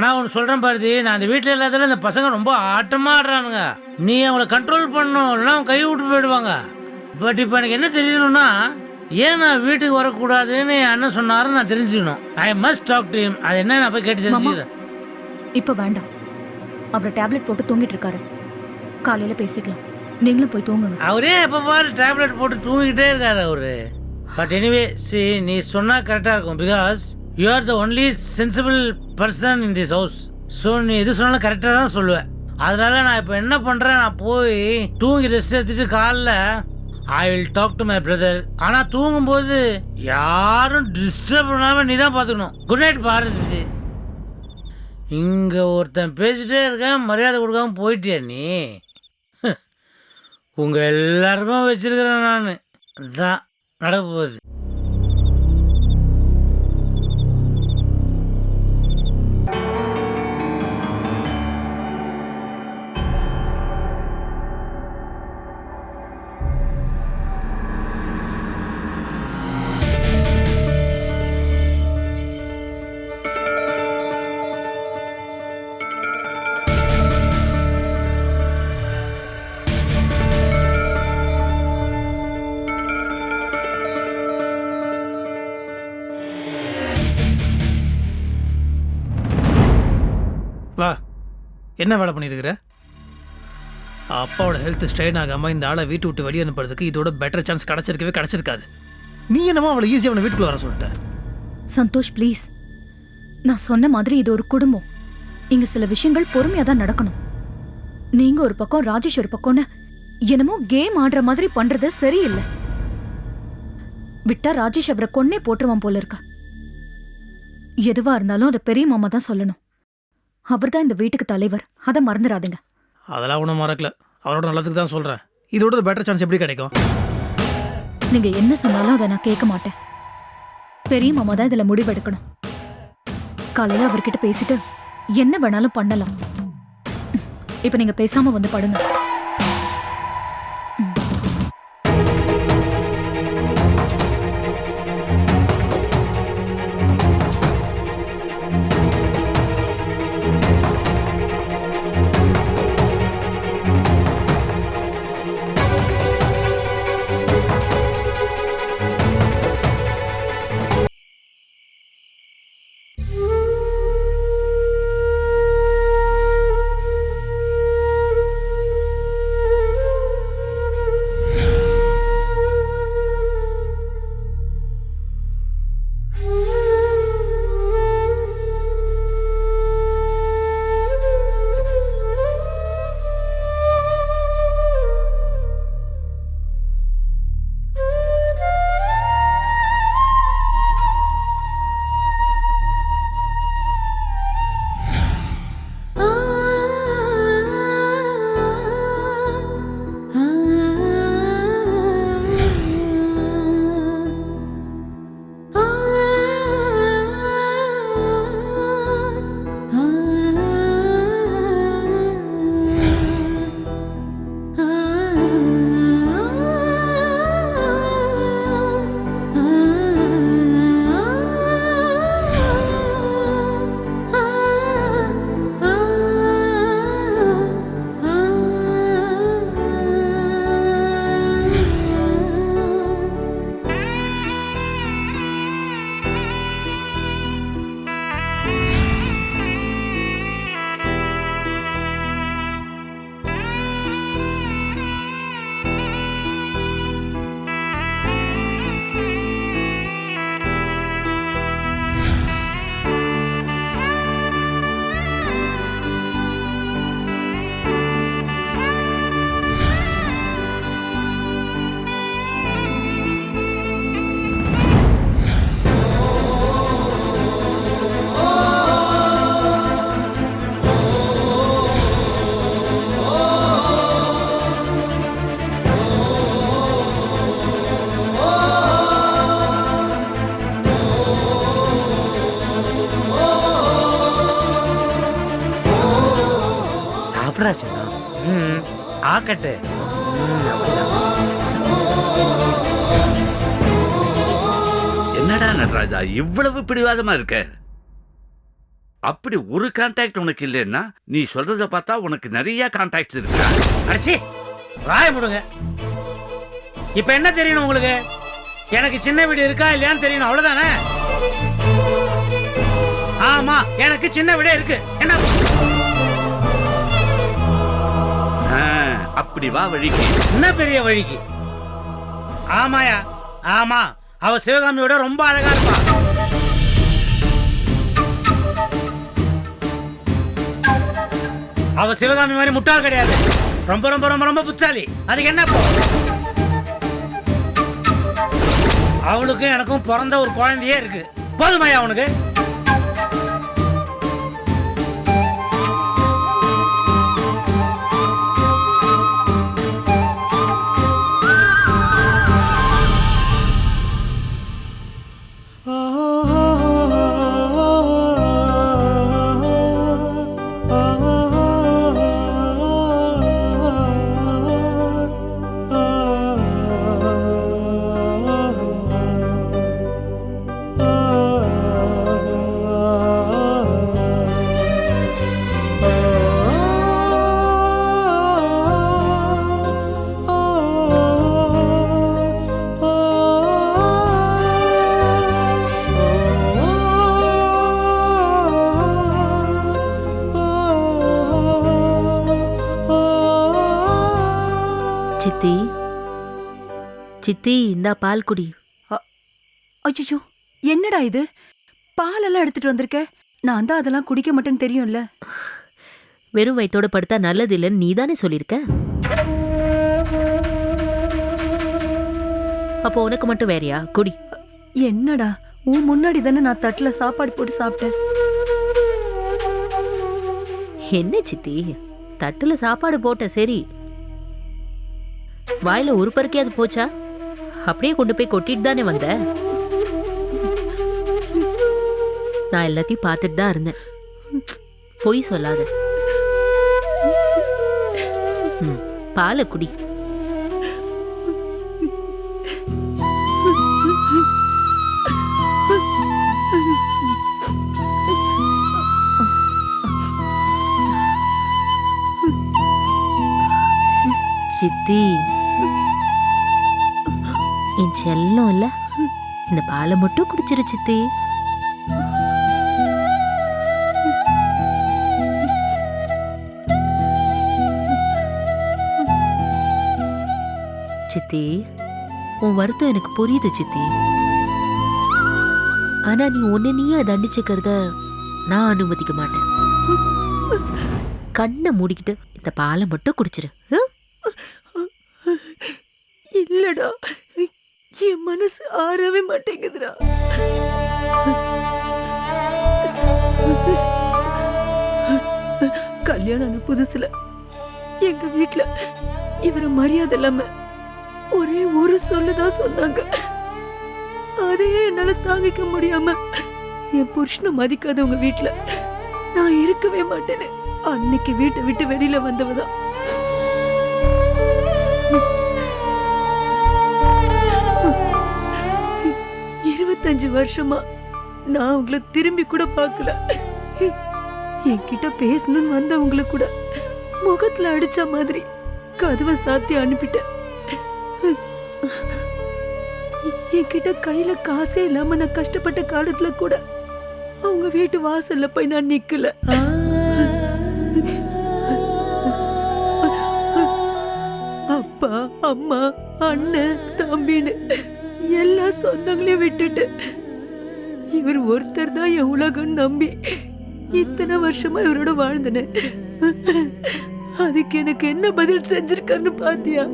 ஆனால் ஒன்று சொல்கிறேன் பாரதி நான் அந்த வீட்டில் இல்லாததுல இந்த பசங்க ரொம்ப ஆட்டமாக ஆடுறானுங்க. நீ அவங்கள கண்ட்ரோல் பண்ணணும் இல்லைன்னா அவங்க கை விட்டு போயிடுவாங்க. பட் இப்போ எனக்கு என்ன தெரியணும்னா ஏன் நான் வீட்டுக்கு வரக்கூடாதுன்னு என் அண்ணன் சொன்னாருன்னு நான் தெரிஞ்சுக்கணும். ஐ மஸ்ட் டாக் டு அது என்ன நான் போய் கேட்டு தெரிஞ்சுக்கிறேன். இப்ப வேண்டாம். அவர் டேப்லெட் போட்டு தூங்கிட்டு இருக்காரு. காலையில பேசிக்கலாம். நீங்களும் போய் தூங்குங்க. அவரே எப்போ பாரு டேப்லெட் போட்டு தூங்கிட்டே இருக்காரு அவரு. பட் எனிவே சி நீ சொன்னால் கரெக்டாக இருக்கும் because you are the only sensible person in this house so நீ எது சொன்னாலும் கரெக்டாக தான் சொல்லுவேன் அதனால நான் இப்போ என்ன பண்ணுறேன் நான் போய் தூங்கி ரெஸ்ட் எடுத்துட்டு காலைல I will talk to my brother ஆனால் தூங்கும்போது யாரும் டிஸ்டர்ப் பண்ணாமல் நீ தான் பார்த்துக்கணும். Good night Bharathi. இங்கே ஒருத்தன் பேசிகிட்டே இருக்கேன் மரியாதை கொடுக்காம போயிட்டியா நீ? உங்கள் எல்லாருக்கும் வச்சுருக்கிறேன் நான். அதான் நடக்க போகுது. என்ன வேலை பண்ணியிருக்கிற அப்பாவோட ஹெல்த் ஸ்ட்ரெயின் ஆகாமல் இந்த ஆளை வீட்டு விட்டு வெளியே அனுப்புறதுக்கு இதோட பெட்டர் சான்ஸ் கிடச்சிருக்கவே கிடச்சிருக்காது. நீ என்னமோ அவளை ஈஸியாக அவனை வீட்டுக்குள்ள வர சொல்லிட்ட. சந்தோஷ் ப்ளீஸ் நான் சொன்ன மாதிரி இது ஒரு குடும்பம். இங்கே சில விஷயங்கள் பொறுமையாக தான் நடக்கணும். நீங்கள் ஒரு பக்கம் ராஜேஷ் ஒரு பக்கம்னு என்னமோ கேம் ஆடுற மாதிரி பண்ணுறது சரியில்லை. விட்டா ராஜேஷ் அவரை கொன்னே போட்டுருவான் போல இருக்கா. எதுவாக இருந்தாலும் அதை பெரிய மாமா தான் சொல்லணும். அவர்தான் இந்த வீட்டுக்கு தலைவர். அதை மறந்துடாதீங்க. அதெல்லாம் ஒன்றும் மறக்கல. அவரோட நல்லதுக்கு தான் சொல்கிறேன் இதோட பெட்டர் சான்ஸ் எப்படி கிடைக்கும்? நீங்க என்ன சொன்னாலும் அதை நான் கேட்க மாட்டேன். பெரிய மாமா தான் இதுல முடிவெடுக்கணும் காலையில அவர்கிட்ட பேசிட்டு என்ன வேணாலும் பண்ணலாம். இப்ப நீங்க பேசாம வந்து படுங்க. சாப்பிடா செல்லம் ம் ஆக்கட்டு என்னடா நடராஜா இவ்வளவு பிடிவாதமா இருக்க? அப்படி ஒரு கான்டாக்ட் உனக்கு இல்லைன்னா நீ சொல்றத பார்த்தா உனக்கு நிறைய கான்டாக்ட்ஸ் இருக்கு. அரிசி வாய முடுங்க. இப்போ என்ன தெரியணும் உங்களுக்கு? எனக்கு சின்ன வீடு இருக்கா இல்லையான்னு தெரியணும் அவ்வளவுதானே? ஆமா எனக்கு சின்ன வீடே இருக்கு. என்ன? அப்படி வா வழிக்கு. என்ன பெரிய வழிக்கு? ஆமாயா ஆமா. அவ சிவகாமியோட ரொம்ப அழகா இருப்பா. அவ சிவகாமி மாதிரி முட்டாள் கிடையாது. ரொம்ப ரொம்ப ரொம்ப ரொம்ப புத்தாலி அதுக்கு என்ன? அவளுக்கும் எனக்கும் பிறந்த ஒரு குழந்தையே இருக்கு. போதுமாயா அவனுக்கு பால் குடி அச்சோ என்னடா இது? பாலெல்லாம் எடுத்துட்டு வந்திருக்க? நான் தான் அதெல்லாம் குடிக்க மாட்டேன்னு தெரியும்ல. வெறும் வயித்தோட படுத்தா நல்லது இல்லைன்னு நீ தானே சொல்லியிருக்க? அப்போ உனக்கு மட்டும் வேறயா? குடி. என்னடா உன் முன்னாடி தானே நான் தட்டுல சாப்பாடு போட்டு சாப்பிட்டேன். என்ன சித்தி? தட்டுல சாப்பாடு போட்ட சரி. வாயில ஒரு பருக்கையாவது போச்சா? அப்படியே கொண்டு போய் கொட்டிட்டு தானே வந்த? நான் எல்லாத்தையும் பார்த்துட்டு தான் இருந்தேன். பொய் சொல்லாத. ம், பாலை குடி. சித்தி. என் செல்லம் இல்லை. இந்த பாலை மட்டும் குடிச்சிரு சித்தி. சித்தி உன் வருத்தம் எனக்கு புரியுது சித்தி. ஆனா நீ உன்னை நீயே தண்டிச்சுக்கிறத நான் அனுமதிக்க மாட்டேன். கண்ணை மூடிக்கிட்டு இந்த பாலை மட்டும் குடிச்சிரு ஹம்? இல்லடா என் மனசு ஆறவே மாட்டேங்குதுடா. கல்யாணம் புதுசுல எங்க வீட்டுல இவர மரியாதை இல்லாம ஒரே ஒரு சொல்லுதான் சொன்னாங்க. அதையே என்னால தாங்கிக்க முடியாம என் புருஷனை மதிக்காதவங்க வீட்டுல நான் இருக்கவே மாட்டேன்னு அன்னைக்கு வீட்டை விட்டு வெளியில வந்தவதான். அஞ்சு வருஷமா நான் உங்களை திரும்பி கூட பார்க்கல. என்கிட்ட பேசணும்னு வந்தவங்கள கூட முகத்துல அடிச்ச மாதிரி கதவை சாத்தி அனுப்பிட்டேன். என்கிட்ட கையில காசே இல்லாம நான் கஷ்டப்பட்ட காலத்துல கூட அவங்க வீட்டு வாசல்ல போய் நான் நிக்கல. அப்பா அம்மா அண்ணன் தம்பின்னு எல்லா சொந்தங்களையும் விட்டுட்டு. இவர் ஒருத்தர் தான் என் உலகம் நம்பி இத்தனை வருஷமா இவரோட வாழ்ந்தனேன். அதுக்கு எனக்கு என்ன பதில் செஞ்சிருக்காருன்னு பாத்தியா?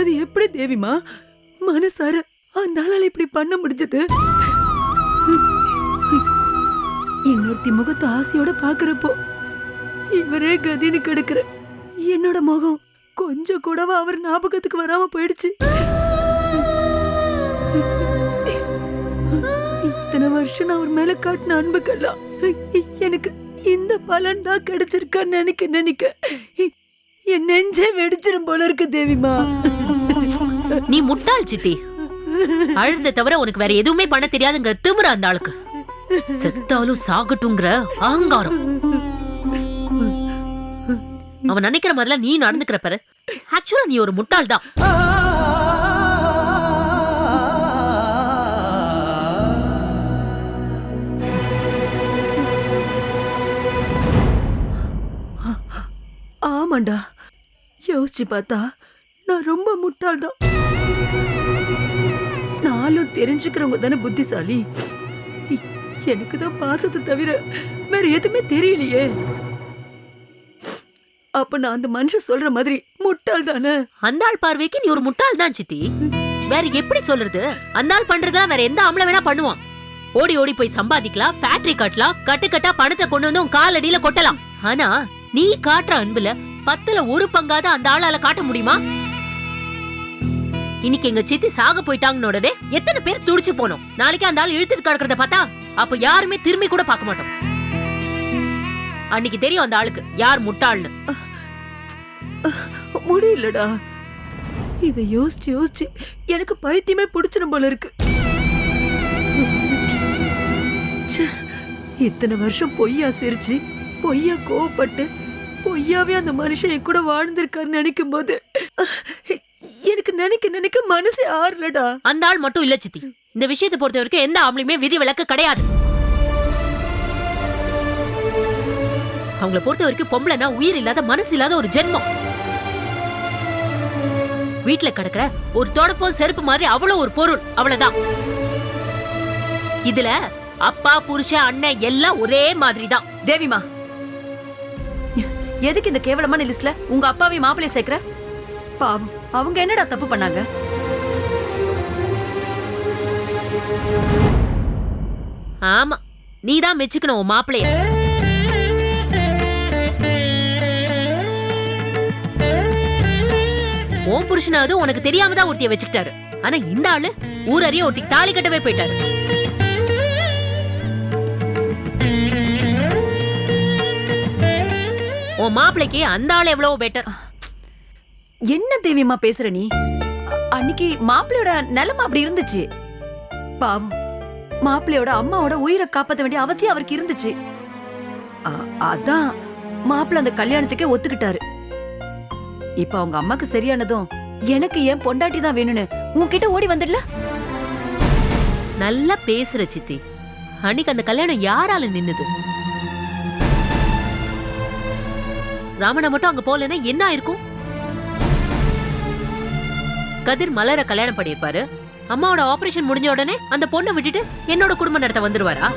அது எப்படி தேவிமா? மனசார அந்த இப்படி பண்ண முடிஞ்சது? இன்னொருத்தி முகத்தை ஆசையோட பாக்குறப்போ இவரே கதின்னு கிடக்குற என்னோட முகம் கொஞ்சம் கூடவா அவர் ஞாபகத்துக்கு வராம போயிடுச்சு. இத்தனை வருஷம் நான் அவர் மேல காட்டின அன்புக்கெல்லாம் எனக்கு இந்த பலன் தான் கிடைச்சிருக்கான்னு நினைக்க நினைக்க என் நெஞ்சே வெடிச்சிரும் போல இருக்கு தேவிமா. நீ முட்டாள் சித்தி. அழுத தவிர உனக்கு வேற எதுவுமே பண்ண தெரியாதுங்கிற திமுற அந்த ஆளுக்கு. செத்தாலும் சாகட்டுங்கிற அகங்காரம். அவன் நினைக்கிற மாதிரிலாம் நீ நடந்துக்கிற பாரு. ஆக்சுவலா நீ ஒரு முட்டாள் தான் ஆமாண்டா. யோசிச்சு பார்த்தா நான் ரொம்ப முட்டாள்தான். நானும் தெரிஞ்சுக்கிறவங்க தானே புத்திசாலி. எனக்கு தான் பாசத்தை தவிர வேற எதுவுமே தெரியலையே. அப்ப நான் அந்த மனுஷன் சொல்ற மாதிரி முட்டாள் தானே? அந்த ஆள் பார்வைக்கு நீ ஒரு முட்டாள் தான் சித்தி. வேற எப்படி சொல்றது? அந்த ஆள் பண்றதெல்லாம் வேற எந்த ஆம்பளை வேணா பண்ணுவான். ஓடி ஓடி போய் சம்பாதிக்கலாம் ஃபேக்டரி கட்டலாம் கட்டு கட்டா பணத்தை கொண்டு வந்து உன் காலடியில கொட்டலாம். ஆனா நீ காட்டுற அன்புல பத்துல ஒரு பங்காத அந்த ஆளால காட்ட முடியுமா? இன்னைக்கு எங்க சித்தி சாக போயிட்டாங்கன்னு உடனே எத்தனை பேர் துடிச்சு போனோம். நாளைக்கு அந்த ஆள் இழுத்துட்டு கிடக்கிறத பார்த்தா அப்ப யாருமே திரும்பி கூட பார்க்க மாட்டோம். அன்னைக்கு தெரியும் அந்த ஆளுக்கு யார் முட்டாள்னு. முடியலடா. இதை யோசிச்சு யோசிச்சு எனக்கு பைத்தியமே பிடிச்சிடும் போல இருக்கு. இத்தனை வருஷம் பொய்யா சிரிச்சு பொய்யா கோவப்பட்டு பொய்யாவே அந்த மனுஷன் என் கூட வாழ்ந்திருக்காருன்னு நினைக்கும் போது எனக்கு நினைக்க நினைக்க மனசே ஆறலடா. அந்த ஆள் மட்டும் இல்ல சித்தி. இந்த விஷயத்தை பொறுத்த வரைக்கும் எந்த ஆம்பளையுமே விதி விலக்கு கிடையாது. அவங்கள பொறுத்த வரைக்கும் பொம்பளைனா உயிர் இல்லாத மனசு இல்லாத ஒரு ஜென்மம். வீட்ல கிடக்குற ஒரு தொடப்போ செருப்பு மாதிரி அவ்வளவு ஒரு பொருள் அவ்வளவுதான். இதுல அப்பா புருஷன் அண்ணன் எல்லாம் ஒரே மாதிரி தான் தேவிமா எதுக்கு இந்த கேவலமான லிஸ்ட்ல உங்க அப்பாவையும் மாப்பிள்ளைய சேர்க்கிற? பாவம் அவங்க என்னடா தப்பு பண்ணாங்க? ஆமா நீதான் மெச்சுக்கணும் உன் உன் புருஷனாவது உனக்கு தெரியாம தான் ஒருத்திய வச்சுக்கிட்டாரு. ஆனா இந்த ஆளு ஊரறிய ஒருத்தி தாலி கட்டவே போயிட்டாரு. உன் மாப்பிளைக்கு அந்த ஆள் எவ்வளவு பெட்டர் என்ன தேவியம்மா பேசுற நீ? அன்னைக்கு மாப்பிள்ளையோட நிலைமை அப்படி இருந்துச்சு. பாவம். மாப்பிள்ளையோட அம்மாவோட உயிரை காப்பாற்ற வேண்டிய அவசியம் அவருக்கு இருந்துச்சு. அதான் மாப்பிள்ளை அந்த கல்யாணத்துக்கே ஒத்துக்கிட்டாரு. இப்ப அவங்க அம்மாக்கு சரியானதும் எனக்கு ஏன் பொண்டாட்டி தான் வேணும்னு உன்கிட்ட ஓடி வந்துடல? நல்லா பேசுற சித்தி. அன்னைக்கு அந்த கல்யாணம் யாரால நின்னுது? ராமனை மட்டும் அங்க போலன்னா என்ன ஆயிருக்கும்? கதிர் மலர கல்யாணம் பண்ணியிருப்பாரு. அம்மாவோட ஆபரேஷன் முடிஞ்ச உடனே அந்த பொண்ணை விட்டுட்டு என்னோட குடும்பம் நடத்த வந்துருவாரா?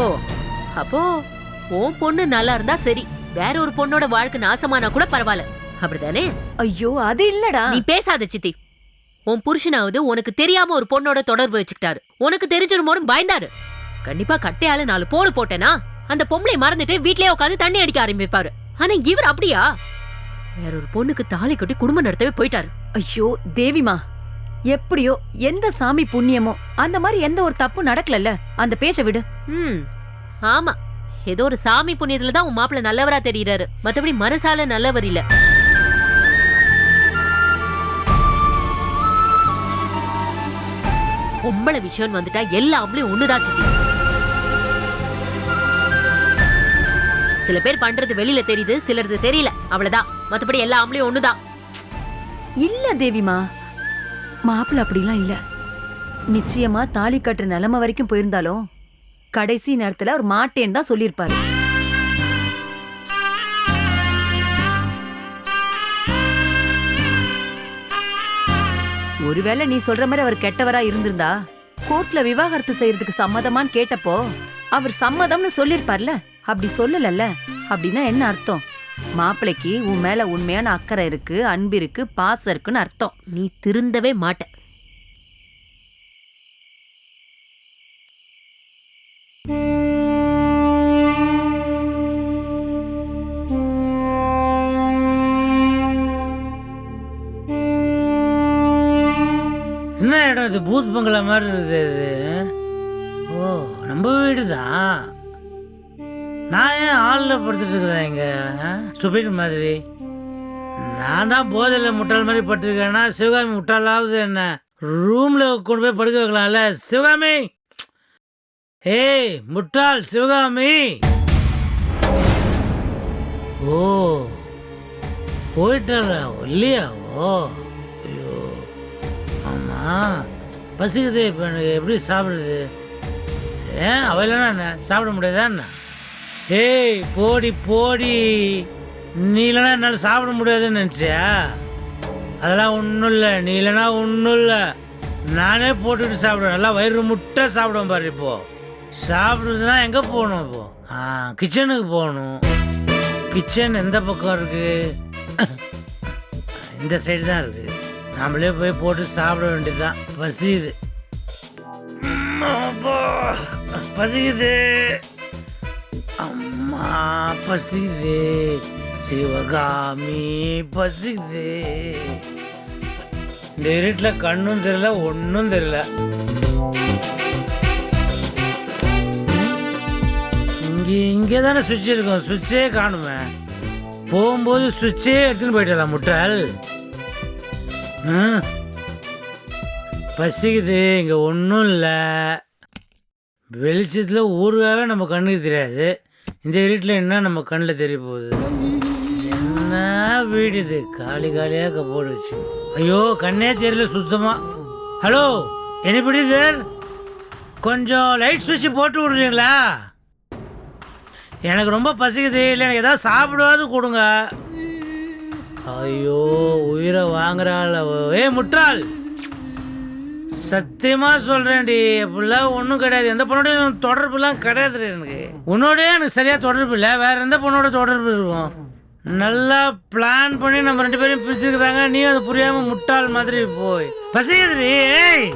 ஓ அப்போ உன் பொண்ணு நல்லா இருந்தா சரி. வேற ஒரு பொண்ணோட வாழ்க்கை நாசமானா கூட பரவாயில்ல. அப்படிதானே ஐயோ அது இல்லடா. நீ பேசாத சித்தி. உன் புருஷனாவது உனக்கு தெரியாம ஒரு பொண்ணோட தொடர்பு வச்சுக்கிட்டாரு. உனக்கு தெரிஞ்சிருமோன்னு பயந்தாரு. கண்டிப்பா கட்டையால நாலு போடு போட்டேனா? அந்த பொம்பளை மறந்துட்டு வீட்லயே உட்காந்து தண்ணி அடிக்க ஆரம்பிப்பாரு. ஆனா இவர் அப்படியா? வேற ஒரு பொண்ணுக்கு தாலி கட்டி குடும்பம் நடத்தவே போயிட்டாரு. ஐயோ தேவிமா. எப்படியோ எந்த சாமி புண்ணியமோ அந்த மாதிரி எந்த ஒரு தப்பும் நடக்கலல்ல? அந்த பேச்சை விடு. ம். ஆமா ஏதோ ஒரு சாமி புண்ணியத்துல தான் உன் மாப்பிள்ள நல்லவரா தெரியறாரு. மத்தபடி மனசால நல்லவர் இல்ல. பொம்பளை விஷயம் வந்துட்டா எல்லா ஆம்பளையும் ஒண்ணுதான் சித்தி. சில பேர் பண்றது வெளியில தெரியுது சிலரது தெரியல. அவ்வளவுதான். மத்தபடி எல்லா ஆம்பளையும் ஒண்ணுதான். இல்ல தேவிமா மாப்பிள்ள அப்படிலாம் இல்ல. நிச்சயமா தாலி கட்டுற நிலைமை வரைக்கும் போயிருந்தாலும் கடைசி நேரத்துல அவர் மாட்டேன்னு தான் சொல்லியிருப்பாரு. ஒருவேளை நீ சொல்ற மாதிரி அவர் கெட்டவரா இருந்திருந்தா கோர்ட்ல விவாகரத்து செய்யறதுக்கு சம்மதமான்னு கேட்டப்போ அவர் சம்மதம்னு சொல்லியிருப்பார்ல? அப்படி சொல்லலல்ல. அப்படின்னா என்ன அர்த்தம்? மாப்பிள்ளைக்கு உன் மேல உண்மையான அக்கறை இருக்கு அன்பு இருக்கு பாசம் இருக்குன்னு அர்த்தம். நீ திருந்தவே மாட்ட. இது பூத் பங்களா மாதிரி இருக்குது இது ஓ நம்ம வீடு தான் நான் ஏன் ஆளில் படுத்துட்டு இருக்கிறேன் இங்கே? ஸ்டூபிட் மாதிரி. நான் தான் போதையில் முட்டாள் மாதிரி பட்டிருக்கேன்னா சிவகாமி முட்டாளாவது என்ன? ரூமில் கொண்டு போய் படுக்க வைக்கலாம்ல? சிவகாமி! ஏய் முட்டாள் சிவகாமி! ஓ போயிட்டாள? இல்லையா? ஓ ஐயோ. ஆமாம் பசிக்குது இப்போ எனக்கு எப்படி சாப்பிட்றது? ஏன் அவையிலனா என்ன? சாப்பிட முடியாதா என்ன? ஏய் போடி போடி. நீ இல்லைனா என்னால் சாப்பிட முடியாதுன்னு நினச்சியா? அதெல்லாம் ஒன்றும் இல்லை. நீ இல்லைனா ஒன்றும் இல்லை. நானே போட்டுட்டு சாப்பிடுவேன். நல்லா வயிறு முட்டை சாப்பிடுவேன் பாரு இப்போ. சாப்பிடுறதுனா எங்கே போகணும் இப்போ? ஆ கிச்சனுக்கு போகணும். கிச்சன் எந்த பக்கம் இருக்குது இந்த சைடு தான் இருக்குது நம்மளே போய் போட்டு சாப்பிட வேண்டியதுதான். பசியுது பசியுது பசிக்குது. அம்மா பசிக்குது. சிவகாமி பசிக்குது. இந்த இருட்டில் கண்ணும் தெரியல ஒன்றும் தெரியல. இங்கே இங்கே தானே சுவிட்ச் இருக்கும். சுவிட்சே காணுமே. போகும்போது சுவிட்சே எடுத்துன்னு போயிட்டலாம் முட்டாள். பசிக்குது இங்கே ஒன்றும் இல்லை. வெளிச்சத்தில் ஊருக்காகவே நம்ம கண்ணுக்கு தெரியாது. இந்த இருட்டில் என்ன நம்ம கண்ணில் தெரிய போகுது? என்ன வீடு இது? காலி காலியாக கப்போடு வச்சு. ஐயோ கண்ணே தெரியல சுத்தமாக ஹலோ என்னப்படி சார்? கொஞ்சம் லைட் சுவிட்ச் போட்டு விடுறீங்களா? எனக்கு ரொம்ப பசிக்குது. இல்லை எனக்கு ஏதாவது சாப்பிடாது கொடுங்க. ஐயோ உயிரை வாங்குறாள் அவ. ஏய் முட்டாள் சத்தியமா சொல்றேன்டி அப்படிலாம் ஒன்றும் கிடையாது. எந்த பொண்ணோடையும் தொடர்புலாம் கிடையாது எனக்கு. உன்னோடய எனக்கு சரியா தொடர்பு இல்லை. வேற எந்த பொண்ணோட தொடர்பு இருக்கும்? நல்லா பிளான் பண்ணி நம்ம ரெண்டு பேரும் பிரிச்சுக்கிறாங்க நீ அது புரியாம முட்டாள் மாதிரி போய். பசிக்குதுடி ஏய்!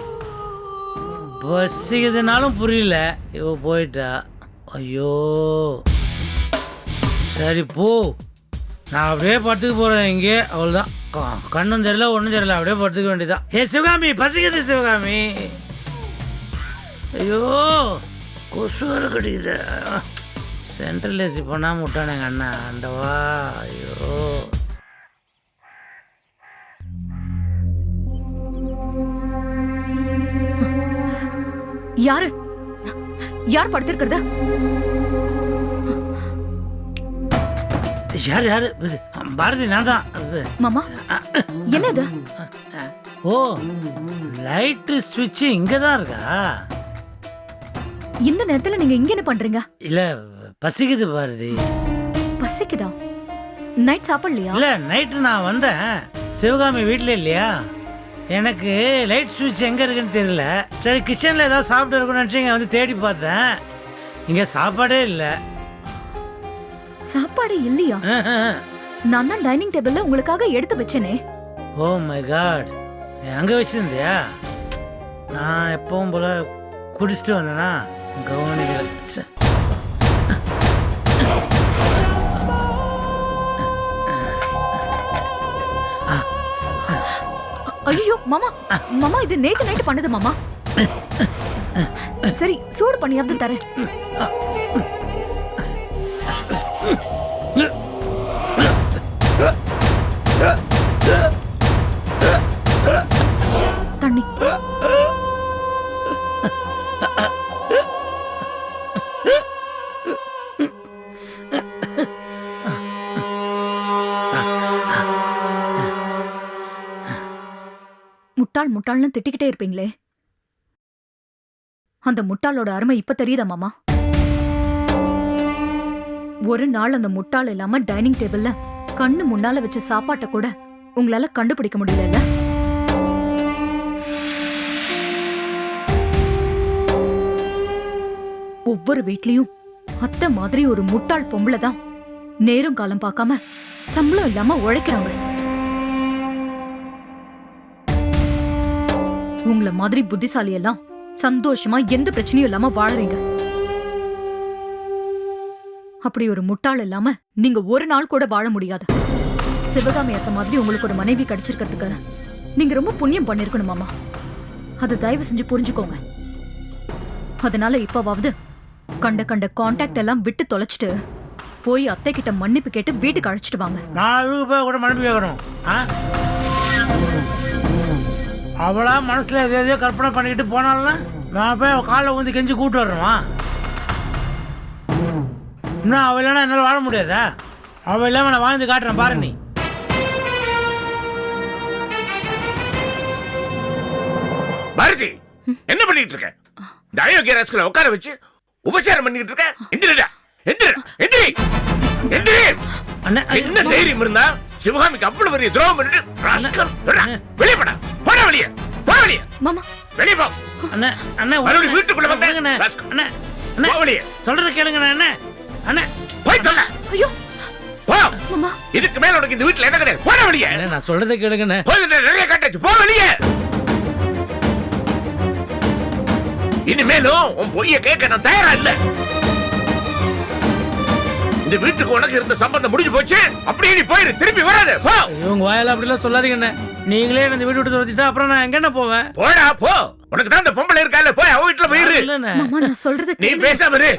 பசிக்குதுனாலும் புரியல. இவ போயிட்டா. ஐயோ! சரி போ. நான் அப்படியே படுத்துக்க போறேன் இங்கே. அவ்வளோதான் கண்ணும் தெரியல ஒன்றும் தெரியல. அப்படியே படுத்துக்க வேண்டியதான் ஏ சிவகாமி பசிக்குது சிவகாமி. ஐயோ கொசு வர சென்ட்ரல் ஏசி பண்ணாமல் விட்டானே எங்கள் அண்ணா. ஆண்டவா ஐயோ. யாரு? யார் படுத்திருக்கிறதா? யார் யார்? பாரதி நான் தான். மாமா என்ன இது ஓ லைட்டு சுவிட்சு இங்கே தான் இருக்கா? இந்த நேரத்துல நீங்க இங்க என்ன பண்றீங்க? இல்லை பசிக்குது பாரதி. பசிக்குதா? நைட் சாப்பிடலையா? இல்ல நைட்டு நான் வந்தேன். சிவகாமி வீட்டில் இல்லையா? எனக்கு லைட் சுவிட்ச் எங்கே இருக்குன்னு தெரியல. சரி கிச்சனில் ஏதாவது சாப்பிட்டு இருக்கும்னு நினச்சி வந்து தேடி பார்த்தேன். இங்கே சாப்பாடே இல்லை. சாப்பாடு இல்லையா? நான் தான் டைனிங் டேபிள்ல உங்களுக்காக எடுத்து வச்சேனே. Oh my God. அங்கே வச்சிருந்தியா? நான் எப்பவும் போல குடிச்சிட்டு வந்தேனா? கவனிக்கல. ஐயோ மாமா. மாமா இது நேத்து நைட்டு பண்ணது மாமா. சரி சூடு பண்ணியாவது தரேன். தண்ணி. முட்டாள் முட்டாள்னு திட்டிக்கிட்டே இருப்பீங்களே. அந்த முட்டாளோட அருமை இப்ப தெரியுதா மாமா? ஒரு நாள் அந்த முட்டாள் இல்லாம டைனிங் டேபிள்ல கண்ணு முன்னால வச்ச சாப்பாட்டை கூட உங்களால கண்டுபிடிக்க முடியல ஒவ்வொரு வீட்லயும் அத்தை மாதிரி ஒரு முட்டாள் பொம்பளை தான் நேரம் காலம் பார்க்காம சம்பளம் இல்லாம உழைக்கிறாங்க. உங்களை மாதிரி புத்திசாலி எல்லாம் சந்தோஷமா எந்த பிரச்சனையும் இல்லாம வாழறீங்க. அப்படி ஒரு முட்டாள் இல்லாம நீங்க ஒரு நாள் கூட வாழ முடியாது. சிவகாமி அத்த மாதிரி உங்களுக்கு ஒரு மனைவி கிடைச்சிருக்கிறதுக்கு நீங்க ரொம்ப புண்ணியம் பண்ணிருக்கணும் மாமா. அதை தயவு செஞ்சு புரிஞ்சுக்கோங்க. அதனால இப்பவாவது கண்ட கண்ட காண்டாக்ட் எல்லாம் விட்டு தொலைச்சிட்டு போய் அத்தை கிட்ட மன்னிப்பு கேட்டு வீட்டுக்கு அழைச்சிட்டு வாங்க. நான் போய் கூட மன்னிப்பு கேட்கணும். ஆ? அவளா மனசுல எதையோ கற்பனை பண்ணிக்கிட்டு போனாலும் நான் போய் காலை காலில் ஊந்து கெஞ்சி கூட்டு வரணுமா? இன்னும் அவள் இல்லைன்னா என்னால் வாழ முடியாதா? அவள் இல்லாமல் நான் வாழ்ந்து காட்டுறேன் பாரு நீ. பாரதி என்ன பண்ணிட்டு இருக்க? இந்த அயோக்கிய ராஸ்கலை உட்கார வச்சு உபச்சாரம் பண்ணிட்டு இருக்க? எந்திரிடா எந்திரி எந்திரி எந்திரி. அண்ணே என்ன தைரியம் இருந்தா சிவகாமிக்கு அவ்வளவு பெரிய துரோகம் பண்ணிட்டு ராஸ்கல் வெளியே போடா. போட வெளியே போட வெளியே. மாமா. வெளியே போ. அண்ணே அண்ணே வீட்டுக்குள்ள வந்த? அண்ணே. அண்ணே அண்ணே போ வெளியே. சொல்றத கேளுங்கண்ணே அண்ணே. அண்ணே போய் சொல்ல. ஐயோ. போ. மாமா. இதுக்கு மேல உனக்கு இந்த வீட்டுல என்ன கிடையாது? போட வெளியே. நான் சொல்றத கேளுங்கண்ணே. போய் நிறைய காட்டாச்சு போ வெளியே. இனிமேலும் உன் பொய்ய கேட்க நான் தயாரா இல்ல. இந்த வீட்டுக்கு உனக்கு இருந்த சம்பந்தம் முடிஞ்சு போச்சு. அப்படியே நீ போயிரு. திரும்பி வராத. போ. இவங்க வாயில அப்படிலாம் சொல்லாதீங்கண்ணே. நீங்களே என்ன இந்த வீட்டு விட்டு துரத்திட்டா அப்புறம் நான் எங்கண்ணே போவேன்? போடா போ. உனக்கு தான் இந்த பொம்பளை இருக்கால போய் அவ வீட்டுல போயிரு. மாமா நான் சொல்றது நீ. பேசாம இரு.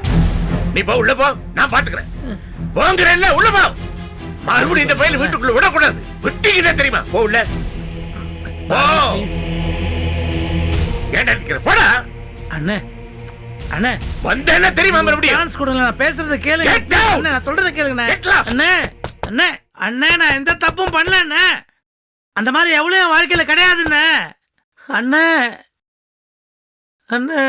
நீ போ உள்ள போ. நான் பாத்துக்கிறேன். போங்கிறேன்ல உள்ள போ. மறுபடியும் இந்த பையன் வீட்டுக்குள்ள விடக்கூடாது. விட்டீங்கன்னா தெரியுமா? போ உள்ள. போ. ஏன்டா நிக்கிற? போடா. அண்ணே அண்ணே. வந்தேன்னா தெரியுமா மறுபடியும்? சான்ஸ் கொடுங்க நான் பேசுறத கேளுங்க. அண்ணே நான் சொல்றத lost. அண்ணே அண்ணே அண்ணே நான் எந்த தப்பும் பண்ணல அண்ணே. அந்த மாதிரி எவ்வளவு என் வாழ்க்கையில கிடையாதுண்ணே. அண்ணே அண்ணே.